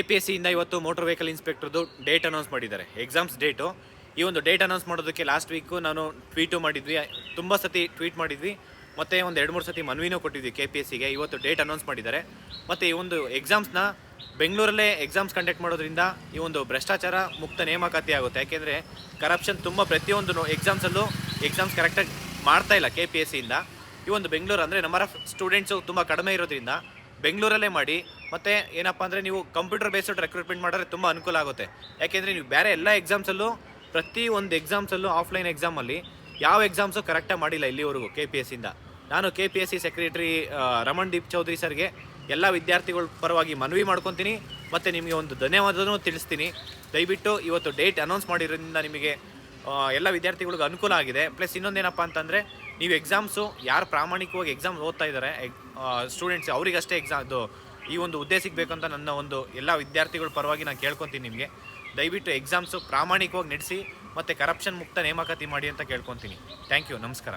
K P S ಸಿಯಿಂದ ಇವತ್ತು motor vehicle ಇನ್ಸ್ಪೆಕ್ಟರ್ದು ಡೇಟ್ ಅನೌನ್ಸ್ ಮಾಡಿದ್ದಾರೆ. ಎಕ್ಸಾಮ್ಸ್ ಡೇಟು ಈ ಒಂದು ಡೇಟ್ ಅನೌನ್ಸ್ ಮಾಡೋದಕ್ಕೆ ಲಾಸ್ಟ್ ವೀಕು ನಾನು ಟ್ವೀಟು ಮಾಡಿದ್ವಿ. ತುಂಬ ಸತಿ ಟ್ವೀಟ್ ಮಾಡಿದ್ವಿ. ಮತ್ತು ಒಂದು ಎರಡು ಮೂರು ಸತಿ ಮನವಿನೂ ಕೊಟ್ಟಿದ್ವಿ ಕೆ ಪಿ ಎಸ್ ಸಿಗೆ ಇವತ್ತು ಡೇಟ್ ಅನೌನ್ಸ್ ಮಾಡಿದ್ದಾರೆ. ಮತ್ತು ಈ ಒಂದು ಎಕ್ಸಾಮ್ಸ್ನ ಬೆಂಗಳೂರಲ್ಲೇ ಎಕ್ಸಾಮ್ಸ್ ಕಂಡಕ್ಟ್ ಮಾಡೋದ್ರಿಂದ ಈ ಒಂದು ಭ್ರಷ್ಟಾಚಾರ ಮುಕ್ತ ನೇಮಕಾತಿ ಆಗುತ್ತೆ. ಯಾಕೆಂದರೆ ಕರಪ್ಷನ್ ತುಂಬ ಪ್ರತಿಯೊಂದು ಎಕ್ಸಾಮ್ಸಲ್ಲೂ ಎಕ್ಸಾಮ್ಸ್ ಕರೆಕ್ಟಾಗಿ ಮಾಡ್ತಾ ಇಲ್ಲ ಕೆ ಪಿ ಎಸ್ ಸಿಯಿಂದ ಈ ಒಂದು ಬೆಂಗಳೂರು ಅಂದರೆ ನಂಬರ್ ಆಫ್ ಸ್ಟೂಡೆಂಟ್ಸು ತುಂಬ ಕಡಿಮೆ ಇರೋದ್ರಿಂದ ಬೆಂಗಳೂರಲ್ಲೇ ಮಾಡಿ ಮತ್ತು ಏನಪ್ಪ ಅಂದರೆ ನೀವು ಕಂಪ್ಯೂಟರ್ ಬೇಸ್ಡ್ ರೆಕ್ರೂಟ್ಮೆಂಟ್ ಮಾಡಿದ್ರೆ ತುಂಬ ಅನುಕೂಲ ಆಗುತ್ತೆ. ಯಾಕೆಂದರೆ ನೀವು ಬೇರೆ ಎಲ್ಲ ಎಕ್ಸಾಮ್ಸಲ್ಲೂ ಪ್ರತಿ ಒಂದು ಎಕ್ಸಾಮ್ಸಲ್ಲೂ ಆಫ್ಲೈನ್ ಎಕ್ಸಾಮಲ್ಲಿ ಯಾವ ಎಕ್ಸಾಮ್ಸು ಕರೆಕ್ಟಾಗಿ ಮಾಡಿಲ್ಲ ಇಲ್ಲಿವರೆಗೂ ಕೆ ಪಿ ಎಸ್ ಇಂದ. ನಾನು K P S C secretary Ramandeep Chaudhary ಸರ್ಗೆ ಎಲ್ಲ ವಿದ್ಯಾರ್ಥಿಗಳ ಪರವಾಗಿ ಮನವಿ ಮಾಡ್ಕೊತೀನಿ. ಮತ್ತು ನಿಮಗೆ ಒಂದು ಧನ್ಯವಾದನೂ ತಿಳಿಸ್ತೀನಿ. ದಯವಿಟ್ಟು ಇವತ್ತು ಡೇಟ್ ಅನೌನ್ಸ್ ಮಾಡಿರೋದ್ರಿಂದ ನಿಮಗೆ ಎಲ್ಲ ವಿದ್ಯಾರ್ಥಿಗಳಿಗೂ ಅನುಕೂಲ ಆಗಿದೆ. ಪ್ಲಸ್ ಇನ್ನೊಂದೇನಪ್ಪ ಅಂತಂದರೆ ನೀವು ಎಕ್ಸಾಮ್ಸು ಯಾರು ಪ್ರಾಮಾಣಿಕವಾಗಿ ಎಕ್ಸಾಮ್ ಓದ್ತಾ ಇದ್ದಾರೆ ಸ್ಟೂಡೆಂಟ್ಸ್ ಅವರಿಗಷ್ಟೇ ಎಕ್ಸಾಮ್ ಇದು ಈ ಒಂದು ಹುದ್ದೆ ಸಿಗಬೇಕಂತ ನನ್ನ ಒಂದು ಎಲ್ಲ ವಿದ್ಯಾರ್ಥಿಗಳ ಪರವಾಗಿ ನಾನು ಕೇಳ್ಕೊತೀನಿ ನಿಮಗೆ. ದಯವಿಟ್ಟು ಎಕ್ಸಾಮ್ಸು ಪ್ರಾಮಾಣಿಕವಾಗಿ ನಡೆಸಿ ಮತ್ತು ಕರಪ್ಷನ್ ಮುಕ್ತ ನೇಮಕಾತಿ ಮಾಡಿ ಅಂತ ಕೇಳ್ಕೊತೀನಿ. ಥ್ಯಾಂಕ್ ಯು ನಮಸ್ಕಾರ.